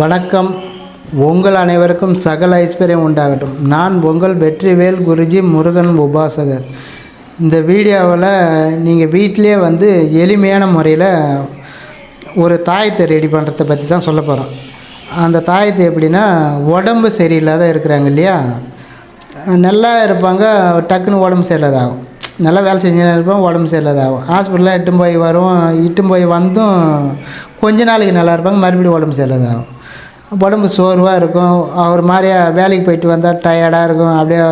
வணக்கம். உங்கள் அனைவருக்கும் சகல ஐஸ்வர்யம் உண்டாகட்டும். நான் உங்கள் வெற்றிவேல் குருஜி முருகன் உபாசகர். இந்த வீடியோவில் நீங்கள் வீட்டிலே வந்து எளிமையான முறையில் ஒரு தாயத்தை ரெடி பண்ணுறத பற்றி தான் சொல்ல போகிறோம் அந்த தாயத்தை எப்படின்னா உடம்பு சரியில்லாத இருக்கிறாங்க இல்லையா? நல்லா இருப்பாங்க டக்குன்னு உடம்பு சரியில்லாதாகும். நல்லா வேலை செஞ்சுன்னு இருப்போம் உடம்பு சரியில்லாதாகும். ஹாஸ்பிட்டலில் இட்டும் போய் வரும் இட்டும் போய் வந்தும் கொஞ்ச நாளைக்கு நல்லா இருப்பாங்க மறுபடியும் உடம்பு சரியில்லாதாகும். உடம்பு சோர்வாக இருக்கும். ஒரு மாதிரியா வேலைக்கு போயிட்டு வந்தால் டயர்டாக இருக்கும். அப்படியே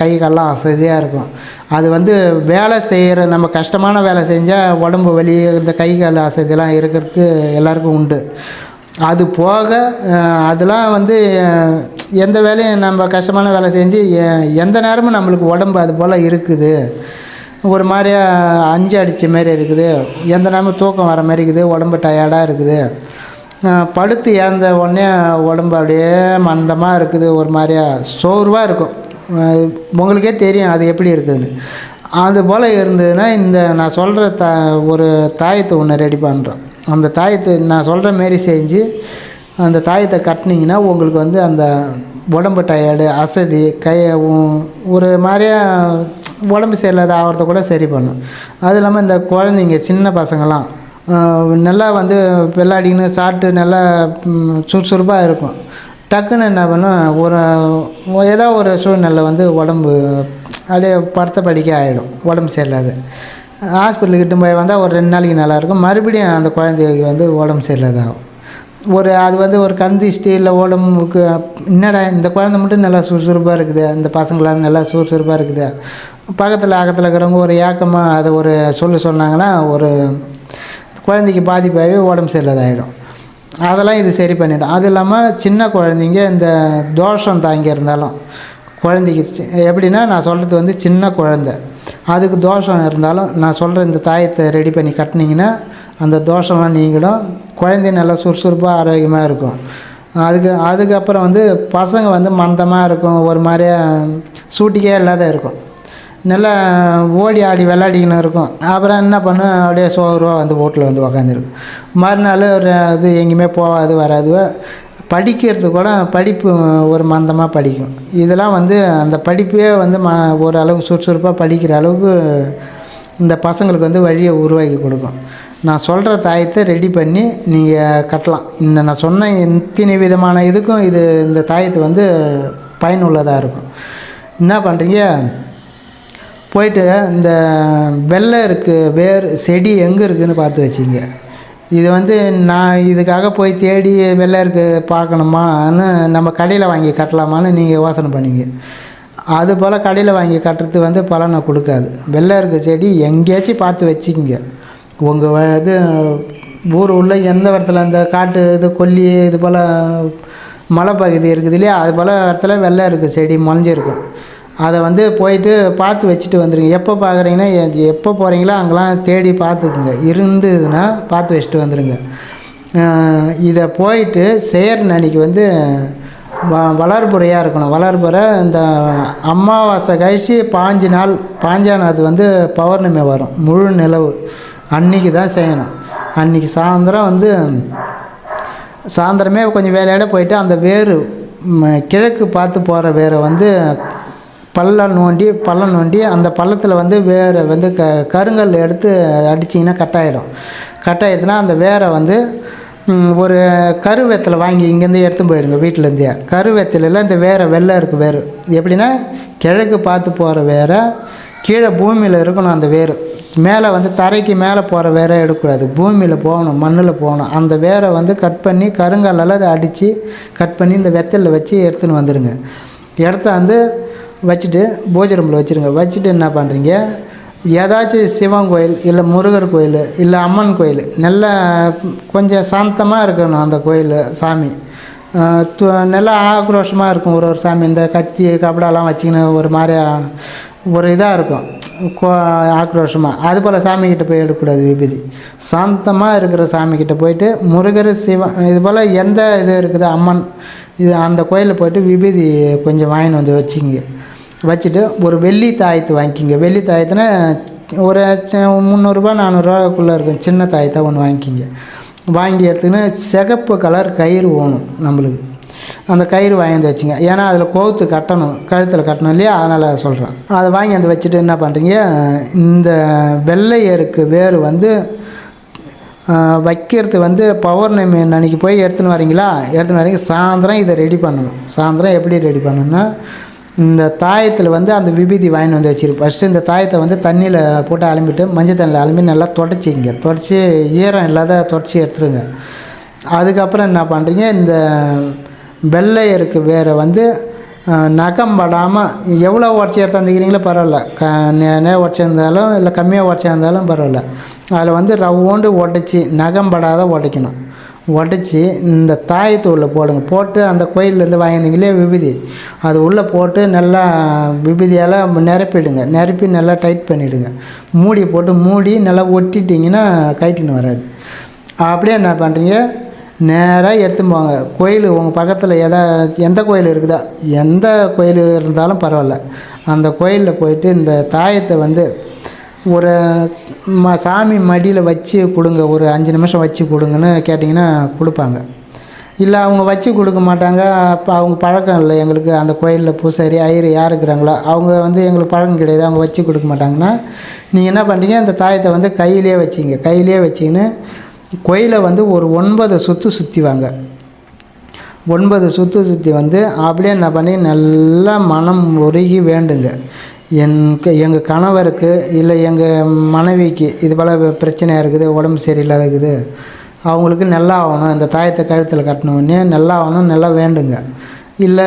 கை கால்லாம் அசதியாக இருக்கும். அது வந்து வேலை செய்கிற நம்ம கஷ்டமான வேலை செஞ்சால் உடம்பு வலி இந்த கை கால் அசதியெலாம் இருக்கிறது எல்லாருக்கும் உண்டு. அது போக அதெல்லாம் வந்து எந்த வேலையும் நம்ம கஷ்டமான வேலை செஞ்சு எந்த நேரமும் நம்மளுக்கு உடம்பு அது போல் இருக்குது. ஒரு மாதிரியா அஞ்சு அடித்த மாரி இருக்குது. எந்த நேரமும் தூக்கம் வர மாதிரி இருக்குது. உடம்பு டயர்டாக இருக்குது. படுத்து ஏந்த உடனே உடம்பு அப்படியே மந்தமாக இருக்குது ஒரு மாதிரியா சோர்வாக இருக்கும். உங்களுக்கே தெரியும் அது எப்படி இருக்குதுன்னு. அது போல் இருந்ததுன்னா இந்த நான் சொல்கிற த ஒரு தாயத்தை ஒன்று ரெடி பண்ணுறோம் அந்த தாயத்தை நான் சொல்கிற மாரி செஞ்சு அந்த தாயத்தை கட்டினீங்கன்னா உங்களுக்கு வந்து அந்த உடம்பு டயர்டு அசதி கையை ஒரு மாதிரியா உடம்பு சரியில்லாத ஆகிறத கூட சரி பண்ணும். அது இல்லாமல் இந்த குழந்தைங்க சின்ன பசங்களாம் நல்லா வந்து விளாடின்னு சாப்பிட்டு நல்லா சுறுசுறுப்பாக இருக்கும். டக்குன்னு என்ன பண்ணும் ஒரு ஏதோ ஒரு சூழ்நிலை வந்து உடம்பு அப்படியே படுத்த படிக்க ஆகிடும் உடம்பு சரியில்லாது. ஹாஸ்பிட்டலுக்கு கிட்ட போய் வந்தால் ஒரு ரெண்டு நாளைக்கு நல்லாயிருக்கும் மறுபடியும் அந்த குழந்தைக்கு வந்து உடம்பு சரியில்லாதாகும். ஒரு அது வந்து ஒரு கந்திஷ்டி இல்லை உடம்புக்கு என்னடா இந்த குழந்தை மட்டும் நல்லா சுறுசுறுப்பாக இருக்குது இந்த பசங்களாம் நல்லா சுறுசுறுப்பாக இருக்குது. பக்கத்தில் அக்கத்தில் இருக்கிறவங்க ஒரு ஏக்கமாக அதை ஒரு சொல்ல சொன்னாங்கன்னா ஒரு குழந்தைக்கு பாதிப்பாகவே உடம்பு சரியில்லாதாயிடும் அதெல்லாம் இது சரி பண்ணிடும். அது இல்லாமல் சின்ன குழந்தைங்க இந்த தோஷம் தாங்கி இருந்தாலும் குழந்தைக்கு எப்படின்னா நான் சொல்கிறது வந்து சின்ன குழந்தை. அதுக்கு தோஷம் இருந்தாலும் நான் சொல்கிற இந்த தாயத்தை ரெடி பண்ணி கட்டினீங்கன்னா அந்த தோஷம்லாம் நீங்களும் குழந்தை நல்லா சுறுசுறுப்பாக ஆரோக்கியமாக இருக்கும். அதுக்கு அதுக்கப்புறம் வந்து பசங்க வந்து மந்தமாக இருக்கும். ஒரு மாதிரியா சூட்டிக்கே இல்லாத இருக்கும். நல்லா ஓடி ஆடி விளாடிக்கின்னு இருக்கும். அப்புறம் என்ன பண்ணும்? அப்படியே சோர்வாக வந்து வீட்டில் வந்து உக்காந்துருக்கும். மறுநாள் ஒரு அது எங்கேயுமே போகாது வராது. படிக்கிறது கூட படிப்பு ஒரு மந்தமாக படிக்கும். இதெல்லாம் வந்து அந்த படிப்பே வந்து ம ஓரளவுக்கு சுறுசுறுப்பாக படிக்கிற அளவுக்கு இந்த பசங்களுக்கு வந்து வழியை உருவாக்கி கொடுக்கும். நான் சொல்கிற தாயத்தை ரெடி பண்ணி நீங்கள் கட்டலாம். இந்த நான் சொன்ன இத்தனை விதமான இதுக்கும் இது இந்த தாயத்து வந்து பயனுள்ளதாக இருக்கும். என்ன பண்ணுறீங்க போயிட்டு இந்த வெள்ளை இருக்குது வேர் செடி எங்கே இருக்குதுன்னு பார்த்து வச்சிங்க. இது வந்து நான் இதுக்காக போய் தேடி வெள்ளை இருக்கு பார்க்கணுமான்னு நம்ம கடையில் வாங்கி கட்டலாமான்னு நீங்கள் யோசனை பண்ணிங்க. அதுபோல் கடையில் வாங்கி கட்டுறது வந்து பலனை கொடுக்காது. வெள்ளை இருக்க செடி எங்கேயாச்சும் பார்த்து வச்சுக்கிங்க. உங்கள் இது ஊர் உள்ள எந்த இடத்துல இந்த காட்டு இது கொல்லி இது போல் மலைப்பகுதி இருக்குது இல்லையா? அது போல் இடத்துல வெள்ளை இருக்குது செடி முளைஞ்சிருக்கும். அதை வந்து போயிட்டு பார்த்து வச்சுட்டு வந்துடுங்க எப்போ பார்க்குறீங்கன்னா எப்போ போகிறீங்களோ அங்கெல்லாம் தேடி பார்த்துக்குங்க. இருந்ததுன்னா பார்த்து வச்சுட்டு வந்துடுங்க இதை போயிட்டு செய்கிற அன்னைக்கு வந்து வ வளர்புறையாக இருக்கணும். வளர்புறை இந்த அமாவாசை கழிச்சு பாஞ்சு நாள் பாஞ்சானது வந்து பௌர்ணமி வரும். முழு நிலவு. அன்னைக்கு தான் செய்யணும். அன்னைக்கு சாயந்தரம் வந்து சாயந்தரமே கொஞ்சம் வேலையோட போயிட்டு அந்த வேர் கிழக்கு பார்த்து போகிற வேரை வந்து பள்ளம் நோண்டி பள்ளம் நோண்டி அந்த பள்ளத்தில் வந்து வேரை வந்து க கருங்கல் எடுத்து அடிச்சிங்கன்னா கட்டாயிடும். கட்டாயிடுச்சுன்னா அந்த வேரை வந்து ஒரு கருவேத்தலை வாங்கி இங்கேருந்து எடுத்து போயிடுங்க வீட்டிலேருந்தே. கருவேத்தலையில் இந்த வேறு வெள்ளை இருக்குது வேர் எப்படின்னா கிழக்கு பார்த்து போகிற வேரை கீழே பூமியில் இருக்கணும் அந்த வேர் மேலே வந்து தரைக்கு மேலே போகிற வேரை எடுக்கக்கூடாது. பூமியில் போகணும் மண்ணில் போகணும். அந்த வேரை வந்து கட் பண்ணி கருங்கல்லால் அதை அடித்து கட் பண்ணி இந்த வெத்தலில் வச்சு எடுத்துன்னு வந்துடுங்க. எடுத்து வந்து வச்சுட்டு பூஜை ரூமில் வச்சுருங்க. வச்சுட்டு என்ன பண்ணுறீங்க ஏதாச்சும் சிவன் கோயில் இல்லை முருகர் கோயில் இல்லை அம்மன் கோயில் நல்ல கொஞ்சம் சாந்தமாக இருக்கணும் அந்த கோயில் சாமி. து- நல்லா ஆக்ரோஷமாக இருக்கும் ஒரு ஒரு சாமி. இந்த கத்தி கபடாலாம் வச்சுக்கின்னு ஒரு மாதிரியா ஒரு இதாக இருக்கும். கோ ஆக்ரோஷமாக அது போல் சாமிக்கிட்ட போய் எடுக்கக்கூடாது விபதி. சாந்தமாக இருக்கிற சாமிக்கிட்ட போயிட்டு முருகர் சிவன் இது போல் எந்த இது இருக்குது அம்மன் இது அந்த கோயிலில் போயிட்டு விபதி கொஞ்சம் வாங்கின்னு வந்து வச்சுங்க வச்சுட்டு ஒரு வெள்ளி தாயத்து வாங்கிக்கிங்க. வெள்ளி தாயத்துனா ஒரு ச- முந்நூறுரூபா நானூறுரூவாக்குள்ளே இருக்கும். சின்ன தாயத்தை ஒன்று வாங்கிக்கிங்க. வாங்கி எடுத்துக்கின்னு சிகப்பு கலர் கயிறு வேணும் நம்மளுக்கு. அந்த கயிறு வாங்கி வச்சுங்க. ஏன்னா அதில் கோவத்து கட்டணும். கழுத்தில் கட்டணும் இல்லையா? அதனால் சொல்கிறேன் அதை வாங்கி வந்து வச்சுட்டு என்ன பண்ணுறீங்க இந்த வெள்ளை வேறு வேர் வந்து வைக்கிறது வந்து பௌர்ணமி அன்னைக்கு போய் எடுத்துன்னு வரீங்களா? எடுத்துன்னு வரீங்க. சாயந்தரம் இதை ரெடி பண்ணணும். சாயந்தரம் எப்படி ரெடி பண்ணணும்னா இந்த தாயத்தில் வந்து அந்த விபூதி வாங்கி வந்து வச்சுருக்கு ஃபஸ்ட்டு இந்த தாயத்தை வந்து தண்ணியில் போட்டு அலம்பிட்டு மஞ்சள் தண்ணியில் அலம்பி நல்லா தொடச்சிங்க தொடச்சி ஈரம் இல்லாத தொடச்சி எடுத்துருங்க. அதுக்கப்புறம் என்ன பண்ணுறீங்க இந்த வெள்ளை வேறு வந்து நகம் படாமல் எவ்வளோ உடச்சி எடுத்தாந்துக்கிறீங்களோ பரவாயில்ல. க நே உடச்சிருந்தாலும் இல்லை கம்மியாக உடச்சிருந்தாலும் பரவாயில்ல. அதில் வந்து ரவ்வோண்டு உடச்சி நகம் படாத உடைக்கணும். உடச்சி இந்த தாயத்தை உள்ளே போடுங்க. போட்டு அந்த கோயிலேருந்து வாங்கியிருந்தீங்களே விபூதி. அது உள்ளே போட்டு நல்லா விபூதியால் நிரப்பிடுங்க. நிரப்பி நல்லா டைட் பண்ணிவிடுங்க மூடி போட்டு மூடி நல்லா ஒட்டிட்டிங்கன்னா கைட்டின்னு வராது. அப்படியே என்ன பண்ணுறீங்க நேராக எடுத்துன்னு போங்க. கோயில் உங்கள் பக்கத்தில் எதா எந்த கோயில் இருக்குதா? எந்த கோயில் இருந்தாலும் பரவாயில்ல. அந்த கோயிலில் போயிட்டு இந்த தாயத்தை வந்து ஒரு ம சாமி மடியில் வச்சு கொடுங்க ஒரு அஞ்சு நிமிஷம் வச்சு கொடுங்கன்னு கேட்டிங்கன்னா கொடுப்பாங்க. இல்லை அவங்க வச்சு கொடுக்க மாட்டாங்க. அப்போ அவங்க பழக்கம் இல்லை. எங்களுக்கு அந்த கோயிலில் பூசாரி ஐயர் யார் இருக்கிறாங்களோ அவங்க வந்து எங்களுக்கு பழக்கம் கிடையாது. அவங்க வச்சு கொடுக்க மாட்டாங்கன்னா நீங்கள் என்ன பண்ணுறீங்க அந்த தாயத்தை வந்து கையிலே வச்சிங்க. கையிலே வச்சிங்கன்னு கோயிலை வந்து ஒரு ஒன்பது சுற்று சுற்றி வாங்க ஒன்பது சுற்று சுற்றி வந்து அப்படியே என்ன பண்ணி நல்லா மனம் உருகி வேண்டுங்க. என் எங்கள் கணவருக்கு இல்லை எங்கள் மனைவிக்கு இது போல் பிரச்சனையாக இருக்குது உடம்பு சரியில்லாத இருக்குது. அவங்களுக்கு நல்லா ஆகணும் இந்த தாயத்தை கழுத்தில் கட்டின நல்லா ஆகணும் நல்லா வேண்டுங்க. இல்லை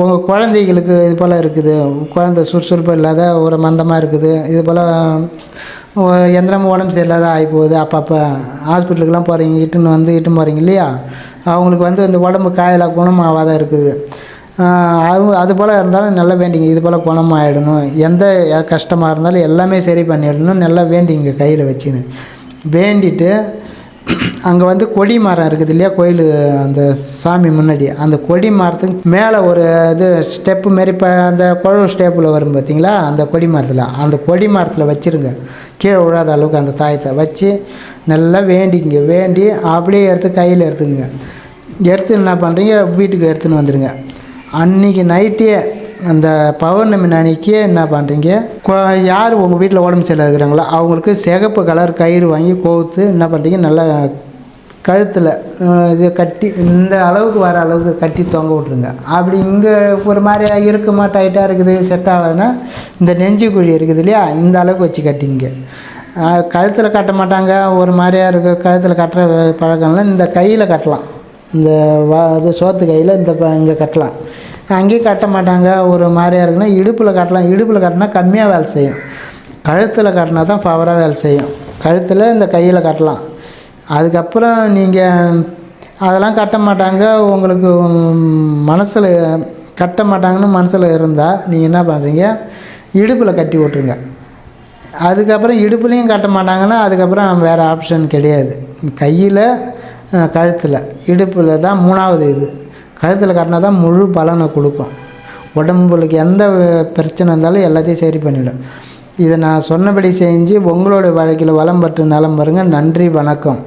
உங்கள் குழந்தைகளுக்கு இது போல் இருக்குது. குழந்தை சுறுசுறுப்பு இல்லாத ஒரு மந்தமாக இருக்குது. இது போல் எந்திரமும் உடம்பு சரியில்லாத ஆகி போகுது அப்பப்போ ஹாஸ்பிட்டலுக்கெலாம் போகிறீங்க இட்டுன்னு வந்து இட்டுன்னு போகிறீங்க இல்லையா? அவங்களுக்கு வந்து இந்த உடம்பு காயலாக குணமாகாத இருக்குது. அது அது போல் இருந்தாலும் நல்லா வேண்டிங்க. இது போல் குணமாயிடணும். எந்த கஷ்டமாக இருந்தாலும் எல்லாமே சரி பண்ணிடணும். நல்லா வேண்டிங்க கையில் வச்சுன்னு. வேண்டிட்டு அங்கே வந்து கொடி மரம் இருக்குது இல்லையா? கோயில் அந்த சாமி முன்னாடி. அந்த கொடி மரத்துக்கு மேலே ஒரு இது ஸ்டெப்பு மாரி இப்போ அந்த குழவு ஸ்டெப்பில் வரும் பார்த்தீங்களா அந்த கொடி மரத்தில். அந்த கொடி மரத்தில் வச்சுருங்க. கீழே விழாத அளவுக்கு அந்த தாயத்தை வச்சு நல்லா வேண்டிங்க. வேண்டி அப்படியே எடுத்து கையில் எடுத்துங்க எடுத்து என்ன பண்ணுறீங்க வீட்டுக்கு எடுத்துன்னு வந்துடுங்க அன்றைக்கி நைட்டே அந்த பௌர்ணமி அன்னைக்கே என்ன பண்ணுறீங்க யார் உங்கள் வீட்டில் உடம்பு சரியில்லை இருக்கிறாங்களோ? அவங்களுக்கு சிகப்பு கலர் கயிறு வாங்கி கோர்த்து என்ன பண்ணுறீங்க நல்லா கழுத்தில் இது கட்டி இந்த அளவுக்கு வர அளவுக்கு கட்டி தொங்க விட்ருங்க அப்படி இங்கே ஒரு மாதிரி இருக்குமா டைட்டாக இருக்குது செட் ஆகாதுன்னா இந்த நெஞ்சு குழி இருக்குது இல்லையா? இந்த அளவுக்கு வச்சு கட்டிங்க. கழுத்தில் கட்ட மாட்டாங்க. ஒரு மாதிரியாக இருக்க. கழுத்தில் கட்டுற பழக்கம்லாம் இந்த கையில் கட்டலாம். இந்த வா இது சோத்து கையில் இந்த ப- இங்கே கட்டலாம். அங்கேயும் கட்ட மாட்டாங்க. ஒரு மாதிரியாக இருக்குன்னா இடுப்பில் கட்டலாம். இடுப்பில் கட்டினா கம்மியாக வேலை செய்யும். கழுத்தில் கட்டினா தான் பவராக வேலை செய்யும். கழுத்தில் இந்த கையில் கட்டலாம். அதுக்கப்புறம் நீங்கள் அதெல்லாம் கட்ட மாட்டாங்க. உங்களுக்கு மனசில் கட்ட மாட்டாங்கன்னு மனசில் இருந்தால் நீங்கள் என்ன பண்ணுறீங்க இடுப்பில் கட்டி விட்ருங்க அதுக்கப்புறம் இடுப்புலையும் கட்ட மாட்டாங்கன்னா அதுக்கப்புறம் வேறு ஆப்ஷன் கிடையாது. கையில் கழுத்தில். இடுப்பில் தான் மூணாவது இது. கழுத்தில் கட்டினா தான் முழு பலனை கொடுக்கும். உடம்புக்கு எந்த பிரச்சனை இருந்தாலும் எல்லாத்தையும் சரி பண்ணிவிடும் இதை நான் சொன்னபடி செஞ்சு உங்களோட வாழ்க்கையில் வளம் பெற்று நலம் பாருங்கள் நன்றி வணக்கம்.